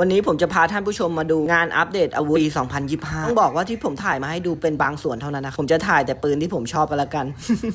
วันนี้ผมจะพาท่านผู้ชมมาดูงานอัปเดตอาวุธปี 2025 ต้องบอกว่าที่ผมถ่ายมาให้ดูเป็นบางส่วนเท่านั้นนะ ผมจะถ่ายแต่ปืนที่ผมชอบกันละกัน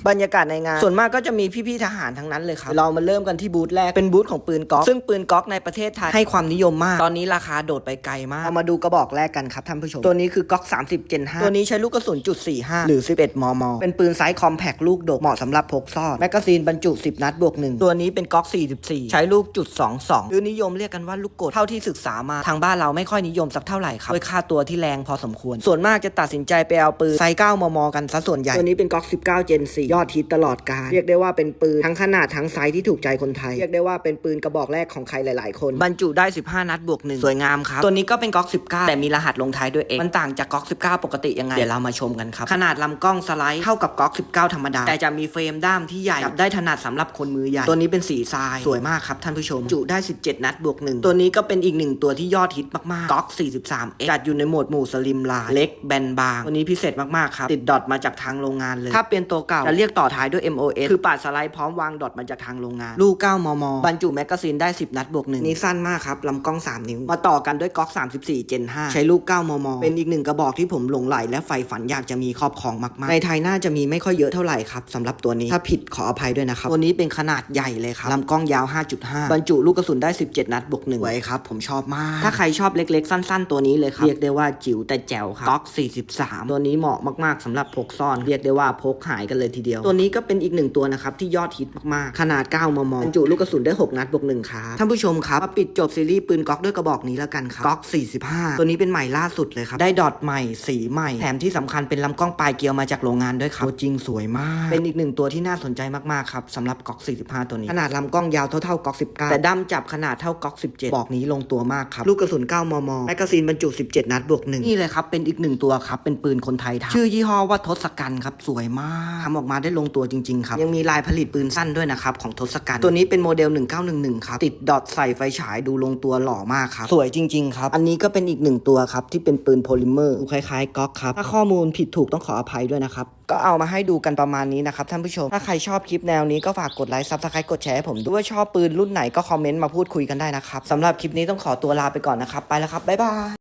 บรรยากาศในงาน ส่วนมากก็จะมีพี่ๆทหารทั้งนั้นเลยครับ เรามาเริ่มกันที่บูธแรก เป็นบูธของปืนก๊อก ซึ่งปืนก๊อกในประเทศไทยให้ความนิยมมาก ตอนนี้ราคาโดดไปไกลมากเอามาดูกระบอกแรกกันครับท่านผู้ชม ตัวนี้คือก๊อก 30 Gen 5 ตัวนี้ใช้ลูกกระสุนจุด45หรือ 11 มม เป็นปืนไซส์คอมแพคลูกดกเหมาะสำหรับพกซ่อนแมกกาซีนบรรจุ 10 นัดบวกหนึ่งตัวนี้เป็นก๊อก 44 ใช้ลูกจุด22หรือนิยมเรียกกันว่าลูกกดเท่าที่ศึกษามาทางบ้านเราไม่ค่อยนิยมสักเท่าไหร่ครับด้วยค่าตัวที่แรงพอสมควร ส่วนมากจะตัดสินใจไปเอาปืนไซส์9มม กันซะส่วนใหญ่ ตัวนี้เป็นก๊อก 19 Gen 4 ยอดฮิตตลอดกาลเรียกได้ว่าเป็นปืนทั้งขนาดทั้งไซส์ที่ถูกใจคนไทย เรียกได้ว่าเป็นปืนกระบอกแรกของใครหลาย ๆ คน บรรจุได้ 15 นัดบวกหนึ่งสวยงามครับ ตัวนี้ก็เป็นก๊อก 19 แต่มีรหัสลงท้ายด้วย X มันต่างจากก๊อก 19 ปกติยังไงเดี๋ยวเรามาชมกันครับขนาดลำกล้องสไลด์เท่ากับก๊อก 19 ธรรมดาแต่จะมีเฟรมด้ามที่ใหญ่จับได้ถนัดสำหรับคนมือใหญ่ตัวนี้เป็นสีทรายสวยมากครับท่านผู้ชมจุได้ 17 นัดบวกหนึ่งตัวนี้ก็เป็นอีกหนึ่งตัวที่ยอดฮิตมากๆก๊อก43 X จัดอยู่ในโหมดหมู่สลิมลาเล็กแบนบางตัวนี้พิเศษมากๆครับ ติดดอทมาจากทางโรงงานเลย ถ้าเป็นตัวเก่า จะเรียกต่อท้ายด้วย MOS คือปาดสไลด์พร้อมวางดอทมาจากทางโรงงาน ลูก 9 มม บรรจุแมกกาซีนได้ 10 นัดบวกหนึ่งนี่สั้นมากครับลำกล้อง 3 นิ้ว มาต่อกันด้วยก๊อก34 Gen 5 ใช้ลูก 9 มม เป็นอีกหนึ่งกระบอกที่ผมหลงใหลและใฝ่ฝันอยากจะมีครอบครองมากๆ ในไทยน่าจะมีไม่ค่อยเยอะเท่าไหร่ครับสำหรับตัวนี้ถ้าผิดขออภัยด้วยนะครับตัวนี้เป็นขนาดใหญ่เลยครับลำกล้องยาว 5.5 บรรจุลูกกระสุนได้ 17 นัดบวกหนึ่งไว้ครับผมชอบมาก ถ้าใครชอบเล็กๆ สั้น ๆ ตัวนี้เลยครับ เรียกได้ว่าจิ๋วแต่แจ๋วครับก๊อก 43 ตัวนี้เหมาะมากๆสำหรับพกซ่อน เรียกได้ว่าพกหายกันเลยทีเดียว ตัวนี้ก็เป็นอีกหนึ่งตัวนะครับที่ยอดฮิตมากๆ ขนาด 9 มม บรรจุลูกกระสุนได้ 6 นัดบวกหนึ่งครับ ท่านผู้ชมครับมาปิดจบซีรีส์ปืนก๊อกด้วยกระบอกนี้แล้วกันครับ ก๊อก 45 ตัวนี้เป็นใหม่ล่าสุดเลยครับ ได้ดอทใหม่ สีใหม่ แถมที่สำคัญเป็นลำกล้องปลายเกลียวมาจากโรงงานด้วยครับ ตัวจริงสวยมาก เป็นอีกหนึ่งตัวที่น่าสนใจมากๆครับสำหรับก๊อก 45 ตัวนี้ ขนาดลำกล้องยาวเท่าๆก๊อก 19 แต่ด้ามจับขนาดเท่าก๊อก 17 บอกนี้ลงตัวมากครับ ลูกกระสุน 9 มม แมกกาซีนบรรจุ 17 นัดบวกหนึ่งนี่เลยครับ เป็นอีกหนึ่งตัวครับ เป็นปืนคนไทยทำชื่อยี่ห้อว่าทศกัณฐ์ครับ สวยมากทำออกมาได้ลงตัวจริง ๆ ครับ ยังมีลายผลิตปืนสั้นด้วยนะครับ ของทศกัณฐ์ตัวนี้เป็นโมเดล 1911 ครับ ติดดอทใส่ไฟฉายดูลงตัวหล่อมากครับ สวยจริง ๆ ครับ อันนี้ก็เป็นอีกหนึ่งตัวครับที่เป็นปืนโพลิเมอร์ดูคล้ายๆก๊อกครับถ้าข้อมูลผิดถูกต้องขออภัยด้วยนะครับ ก็เอามาให้ดูกันประมาณนี้นะครับท่านผู้ชม ถ้าใครชอบคลิปแนวนี้ก็ฝากกดไลค์ซับสไครต์กดแชร์ให้ผมด้วยว่าชอบปืนรุ่นไหนก็คอมเมนต์มาพูดคุยกันได้นะครับสำหรับคลิปนี้ต้องขอตัวลาไปก่อนนะครับไปแล้วครับบ๊ายบาย